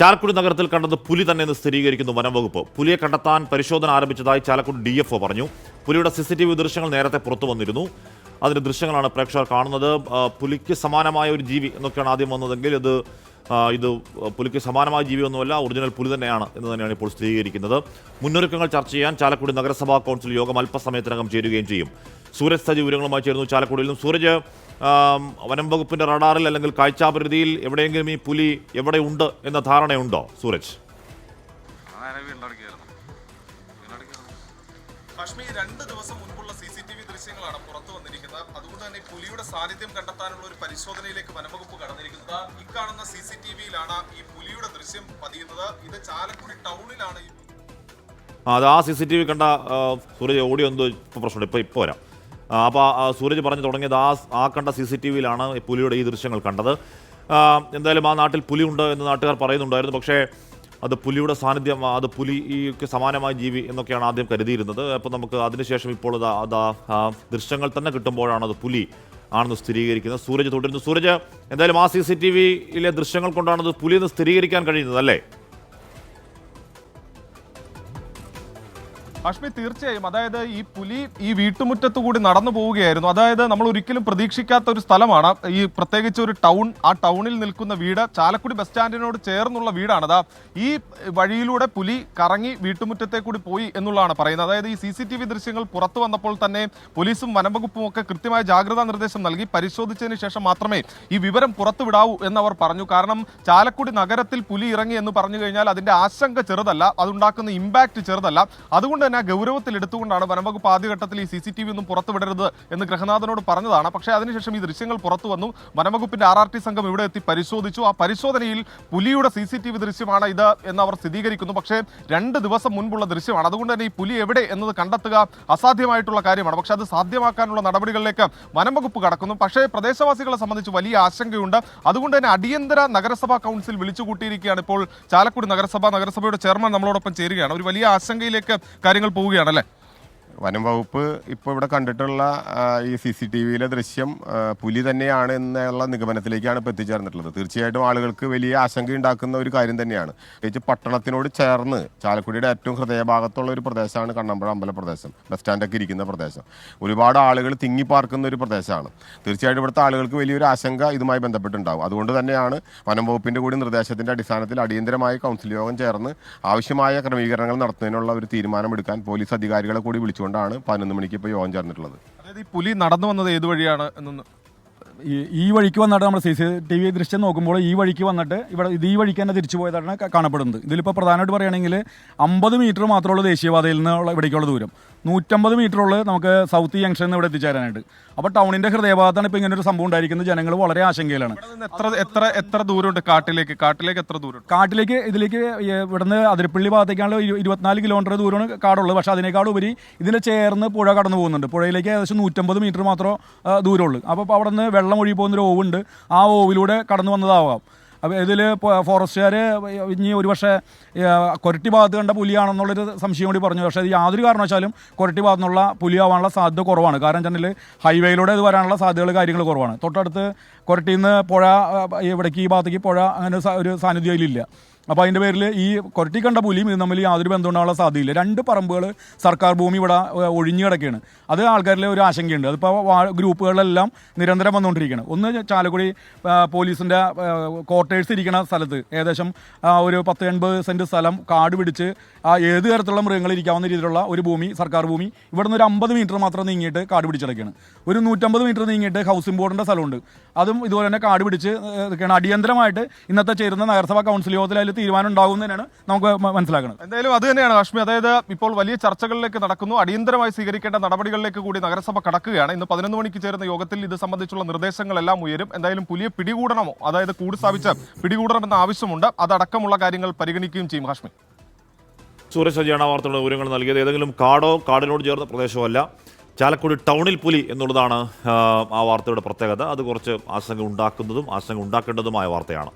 ചാലക്കുടി നഗരത്തിൽ കണ്ടത് പുലി തന്നെ എന്ന് സ്ഥിരീകരിക്കുന്നു വനംവകുപ്പ്. പുലിയെ കണ്ടെത്താൻ പരിശോധന ആരംഭിച്ചതായി ചാലക്കുടി ഡി എഫ് പറഞ്ഞു. പുലിയുടെ സി സി ടി വി ദൃശ്യങ്ങൾ നേരത്തെ പുറത്തു വന്നിരുന്നു. അതിന്റെ ദൃശ്യങ്ങളാണ് പ്രേക്ഷകർ കാണുന്നത്. പുലിക്ക് സമാനമായ ഒരു ജീവി എന്നൊക്കെയാണ് ആദ്യം വന്നതെങ്കിൽ ഇത് ഇത് പുലിക്ക് സമാനമായ ജീവിയൊന്നുമല്ല ഒറിജിനൽ പുലി തന്നെയാണ് എന്ന് തന്നെയാണ് ഇപ്പോൾ സ്ഥിരീകരിക്കുന്നത്. മുന്നൊരുക്കങ്ങൾ ചർച്ച ചെയ്യാൻ ചാലക്കുടി നഗരസഭാ കൗൺസിൽ യോഗം അല്പസമയത്തിനകം ചേരുകയും ചെയ്യും. സൂരജ് സജി വിവരങ്ങളുമായി ചേരുന്നു ചാലക്കുടിയിൽ നിന്നും സൂരജ് വനം റഡാറിൽ അല്ലെങ്കിൽ കാഴ്ചാപരിധിയിൽ എവിടെയെങ്കിലും ഈ പുലി എവിടെ ഉണ്ട് എന്ന ധാരണയുണ്ടോ? സൂരജ്. രണ്ട് ദിവസം വി ദൃശ്യങ്ങളാണ് പുറത്തു വന്നിരിക്കുന്നത്. അതുകൊണ്ട് തന്നെ പുലിയുടെ സാന്നിധ്യം കണ്ടെത്താനുള്ള ഒരു പരിശോധനയിലേക്ക് വനംവകുപ്പ് കടന്നിരിക്കുന്നത്. ഇക്കാണുന്ന സി സി ടി വിയിലാണ് ഈ പുലിയുടെ ദൃശ്യം പതിയുന്നത്. ഇത് ചാലക്കുടി ടൗണിലാണ് അത് ആ സി സി ടി വി കണ്ട സൂരജ് ഓഡിയോ എന്തോ ഇപ്പോൾ പ്രശ്നമുണ്ട്. ഇപ്പോൾ ഇപ്പോൾ വരാം. അപ്പോൾ സൂരജ് പറഞ്ഞു തുടങ്ങിയത് ആ ആ കണ്ട സി സി ടി വിയിലാണ് പുലിയുടെ ഈ ദൃശ്യങ്ങൾ കണ്ടത്. എന്തായാലും ആ നാട്ടിൽ പുലിയുണ്ട് എന്ന് നാട്ടുകാർ പറയുന്നുണ്ടായിരുന്നു. പക്ഷേ അത് പുലിയുടെ സാന്നിധ്യം അത് പുലിക്ക് സമാനമായ ജീവി എന്നൊക്കെയാണ് ആദ്യം കരുതിയിരുന്നത്. അപ്പോൾ നമുക്ക് അതിനുശേഷം ഇപ്പോൾ അത് അത് ദൃശ്യങ്ങൾ തന്നെ കിട്ടുമ്പോഴാണ് അത് പുലി ആണെന്ന് സ്ഥിരീകരിക്കുന്നത്. സൂരജ് തുടരുന്നു സൂരജ് എന്തായാലും ആ സി സി ടി വിയിലെ ദൃശ്യങ്ങൾ കൊണ്ടാണ് അത് പുലി എന്ന് സ്ഥിരീകരിക്കാൻ കഴിയുന്നത് അല്ലേ? കാശ്മീർ തീർച്ചയായും അതായത് ഈ പുലി ഈ വീട്ടുമുറ്റത്തു കൂടി നടന്നു പോവുകയായിരുന്നു. അതായത് നമ്മൾ ഒരിക്കലും പ്രതീക്ഷിക്കാത്ത ഒരു സ്ഥലമാണ്. ഈ പ്രത്യേകിച്ച് ഒരു ടൗൺ ആ ടൗണിൽ നിൽക്കുന്ന വീട് ചാലക്കുടി ബസ് സ്റ്റാൻഡിനോട് ചേർന്നുള്ള വീടാണ്. അതാ ഈ വഴിയിലൂടെ പുലി കറങ്ങി വീട്ടുമുറ്റത്തെ കൂടി പോയി എന്നുള്ളതാണ് പറയുന്നത്. അതായത് ഈ സി സി ടി വി ദൃശ്യങ്ങൾ പുറത്തു വന്നപ്പോൾ തന്നെ പോലീസും വനംവകുപ്പും ഒക്കെ കൃത്യമായ ജാഗ്രതാ നിർദ്ദേശം നൽകി പരിശോധിച്ചതിന് ശേഷം മാത്രമേ ഈ വിവരം പുറത്തു വിടാവൂ എന്നവർ പറഞ്ഞു. കാരണം ചാലക്കുടി നഗരത്തിൽ പുലി ഇറങ്ങി എന്ന് പറഞ്ഞു കഴിഞ്ഞാൽ അതിന്റെ ആശങ്ക ചെറുതല്ല അതുണ്ടാക്കുന്ന ഇമ്പാക്ട് ചെറുതല്ല. അതുകൊണ്ട് തന്നെ ഗൗരവത്തിൽ എടുത്തുകൊണ്ടാണ് വനംവകുപ്പ് ആദ്യഘട്ടത്തിൽ ഈ സി സി ടി വി ഒന്നും പുറത്തുവിടരുത് എന്ന് ഗൃഹനാഥനോട് പറഞ്ഞതാണ്. പക്ഷേ അതിനുശേഷം ഈ ദൃശ്യങ്ങൾ പുറത്തു വന്നു. വനംവകുപ്പിന്റെ ആർ ആർ ടി സംഘം ഇവിടെ എത്തി പരിശോധിച്ചു. ആ പരിശോധനയിൽ പുലിയുടെ സി സി ടി വി ദൃശ്യമാണ് ഇത് എന്ന് അവർ സ്ഥിരീകരിക്കുന്നു. പക്ഷേ രണ്ട് ദിവസം മുൻപുള്ള ദൃശ്യമാണ്. അതുകൊണ്ട് തന്നെ ഈ പുലി എവിടെ എന്നത് കണ്ടെത്തുക അസാധ്യമായിട്ടുള്ള കാര്യമാണ്. പക്ഷെ അത് സാധ്യമാക്കാനുള്ള നടപടികളിലേക്ക് വനംവകുപ്പ് കടക്കുന്നു. പക്ഷേ പ്രദേശവാസികളെ സംബന്ധിച്ച് വലിയ ആശങ്കയുണ്ട്. അതുകൊണ്ട് തന്നെ അടിയന്തര നഗരസഭാ കൗൺസിൽ വിളിച്ചു കൂട്ടിയിരിക്കുകയാണ് ഇപ്പോൾ ചാലക്കുടി നഗരസഭ. നഗരസഭയുടെ ചെയർമാൻ നമ്മളോടൊപ്പം ചേരുകയാണ്. ഒരു വലിയ ആശങ്കയിലേക്ക് കാര്യങ്ങൾ പോവുകയാണ് അല്ലേ വനം വകുപ്പ് ഇപ്പോൾ ഇവിടെ കണ്ടിട്ടുള്ള ഈ സി സി ടി വിയിലെ ദൃശ്യം പുലി തന്നെയാണ് എന്നുള്ള നിഗമനത്തിലേക്കാണ് ഇപ്പോൾ എത്തിച്ചേർന്നിട്ടുള്ളത്. തീർച്ചയായിട്ടും ആളുകൾക്ക് വലിയ ആശങ്ക ഉണ്ടാക്കുന്ന ഒരു കാര്യം തന്നെയാണ്. പ്രത്യേകിച്ച് പട്ടണത്തിനോട് ചേർന്ന് ചാലക്കുടിയുടെ ഏറ്റവും ഹൃദയഭാഗത്തുള്ള ഒരു പ്രദേശമാണ് കണ്ണമ്പുഴ അമ്പല പ്രദേശം ബസ് സ്റ്റാൻഡൊക്കെ ഇരിക്കുന്ന പ്രദേശം. ഒരുപാട് ആളുകൾ തിങ്ങി പാർക്കുന്ന ഒരു പ്രദേശമാണ്. തീർച്ചയായിട്ടും ഇവിടുത്തെ ആളുകൾക്ക് വലിയൊരു ആശങ്ക ഇതുമായി ബന്ധപ്പെട്ടുണ്ടാവും. അതുകൊണ്ട് തന്നെയാണ് വനം വകുപ്പിന്റെ കൂടി നിർദ്ദേശത്തിന്റെ അടിസ്ഥാനത്തിൽ അടിയന്തരമായി കൗൺസിൽ യോഗം ചേർന്ന് ആവശ്യമായ ക്രമീകരണങ്ങൾ നടത്തുന്നതിനുള്ള ഒരു തീരുമാനമെടുക്കാൻ പോലീസ് അധികാരികളെ കൂടി വിളിച്ചുകൊണ്ടാണ് പതിനൊന്ന് മണിക്ക് ഇപ്പോൾ യോഗം ചേർന്നിട്ടുള്ളത്. അതായത് ഈ പുലി നടന്നു വന്നത് ഏത് വഴിയാണ് എന്നൊന്ന്. ഈ ഈ വഴിക്ക് വന്നിട്ട് നമ്മൾ സി സി ടി വി ദൃശ്യം നോക്കുമ്പോൾ ഈ വഴിക്ക് വന്നിട്ട് ഇവിടെ ഇത് ഈ വഴിക്ക് തന്നെ തിരിച്ചു പോയതാണ് കാണപ്പെടുന്നത്. ഇതിലിപ്പോൾ പ്രധാനമായിട്ട് പറയുകയാണെങ്കിൽ അമ്പത് മീറ്റർ മാത്രമുള്ള ദേശീയപാതയിൽ നിന്നുള്ള ഇവിടേക്കുള്ള ദൂരം. നൂറ്റമ്പത് മീറ്റർ ഉള്ള നമുക്ക് സൗത്ത് ജംഗ്ഷനിൽ നിന്ന് ഇവിടെ എത്തിച്ചേരാനായിട്ട്. അപ്പോൾ ടൗണിന്റെ ഹൃദയഭാഗത്താണ് ഇപ്പോൾ ഇങ്ങനെ ഒരു സംഭവം ഉണ്ടായിരിക്കുന്നത്. ജനങ്ങൾ വളരെ ആശങ്കയിലാണ്. എത്ര എത്ര എത്ര ദൂരമുണ്ട് കാട്ടിലേക്ക്? കാട്ടിലേക്ക് എത്ര ദൂരം കാട്ടിലേക്ക് ഇതിലേക്ക് ഇവിടുന്ന് അതിരപ്പള്ളി ഭാഗത്തേക്കാണല്ലോ ഇരു- ഇരുപത്തിനാല് കിലോമീറ്റർ ദൂരമാണ് കാടുള്ളത്. പക്ഷേ അതിനേക്കാൾ ഉപരി ഇതിനെ ചേർന്ന് പുഴ കടന്നു പോകുന്നുണ്ട്. പുഴയിലേക്ക് ഏകദേശം നൂറ്റമ്പത് മീറ്റർ മാത്രമേ ദൂരമുള്ളൂ. അപ്പോൾ അവിടെ നിന്ന് വെള്ളം ഒഴുകി പോകുന്നൊരു ഓവുണ്ട്. ആ ഓവിലൂടെ കടന്നു വന്നതാവാം. അപ്പോൾ ഇതിൽ ഫോറസ്റ്റുകാർ ഇനി ഒരു പക്ഷേ ആ, കൊരട്ടി ഭാഗത്ത് കണ്ട പുലിയാണെന്നുള്ളൊരു സംശയം കൂടി പറഞ്ഞു. പക്ഷേ യാതൊരു കാരണവശാലും കൊരട്ടി ഭാഗത്തു നിന്നുള്ള പുലിയാവാനുള്ള സാധ്യത കുറവാണ്. കാരണം വെച്ചാൽ ഹൈവേയിലൂടെ ഇത് വരാനുള്ള സാധ്യതകൾ കാര്യങ്ങൾ കുറവാണ്. തൊട്ടടുത്ത് കൊരട്ടിയിൽ നിന്ന് പുഴ ഇവിടേക്ക് ഈ ഭാഗത്തേക്ക് പുഴ അങ്ങനെ ഒരു സാന്നിധ്യം അപ്പോൾ അതിന്റെ പേരിൽ ഈ കൊരട്ടി കണ്ട പുലിയും ഇത് തമ്മിൽ യാതൊരു ബന്ധം ഉണ്ടാകാനുള്ള സാധ്യതയില്ല. രണ്ട് പറമ്പുകൾ സർക്കാർ ഭൂമി ഇവിടെ ഒഴിഞ്ഞു കിടക്കുകയാണ്. അത് ആൾക്കാരിലെ ഒരു ആശങ്കയുണ്ട്. അതിപ്പോൾ ഗ്രൂപ്പുകളിലെല്ലാം നിരന്തരം വന്നുകൊണ്ടിരിക്കുകയാണ്. ഒന്ന് ചാലക്കുടി പോലീസിന്റെ ക്വാർട്ടേഴ്സ് ഇരിക്കുന്ന സ്ഥലത്ത് ഏകദേശം ഒരു പത്ത് എൺപത് സെന്റ് സ്ഥലം കാട് പിടിച്ച് ഏത് തരത്തിലുള്ള മൃഗങ്ങൾ ഇരിക്കാവുന്ന രീതിയിലുള്ള ഒരു ഭൂമി സർക്കാർ ഭൂമി ഇവിടുന്ന് ഒരു അമ്പത് മീറ്റർ മാത്രം നീങ്ങിയിട്ട് കാട് പിടിച്ചിടക്കുകയാണ് ഒരു നൂറ്റമ്പത് മീറ്റർ നീങ്ങിയിട്ട് ഹൗസിംഗ് ബോർഡിന്റെ സ്ഥലമുണ്ട്. അതും ഇതുപോലെ തന്നെ കാട് പിടിച്ച് അടിയന്തരമായിട്ട് ഇന്നത്തെ ചേരുന്ന നഗരസഭാ കൗൺസിൽ യോഗത്തിൽ അതിൽ തീരുമാനം ഉണ്ടാകുന്നതിനാണ് നമുക്ക് മനസ്സിലാക്കുന്നത്. എന്തായാലും അത് തന്നെയാണ് കാശ്മീർ അതായത് ഇപ്പോൾ വലിയ ചർച്ചകളിലേക്ക് നടക്കുന്നു. അടിയന്തരമായി സ്വീകരിക്കേണ്ട നടപടികളിലേക്ക് കൂടി നഗരസഭ കടക്കുകയാണ്. ഇന്ന് പതിനൊന്ന് മണിക്ക് ചേരുന്ന യോഗത്തിൽ ഇത് സംബന്ധിച്ചുള്ള നിർദ്ദേശങ്ങളെല്ലാം ഉയരും. എന്തായാലും പുലിയ പിടികൂടണമോ? അതായത് കൂട് സ്ഥാപിച്ച് പിടികൂടണമെന്ന ആവശ്യമുണ്ട്. അതടക്കമുള്ള കാര്യങ്ങൾ പരിഗണിക്കുകയും ചെയ്യും കാശ്മീർ സൂരജ് സജിയാണ് വാർത്തയുടെ വിവരങ്ങൾ നൽകിയത്. ഏതെങ്കിലും കാടോ കാടിനോട് ചേർന്ന പ്രദേശമല്ല ചാലക്കുടി ടൗണിൽ പുലി എന്നുള്ളതാണ് ആ വാർത്തയുടെ പ്രത്യേകത. അത് കുറച്ച് ആശങ്ക ഉണ്ടാക്കുന്നതും ആശങ്ക ഉണ്ടാക്കേണ്ടതുമായ വാർത്തയാണ്.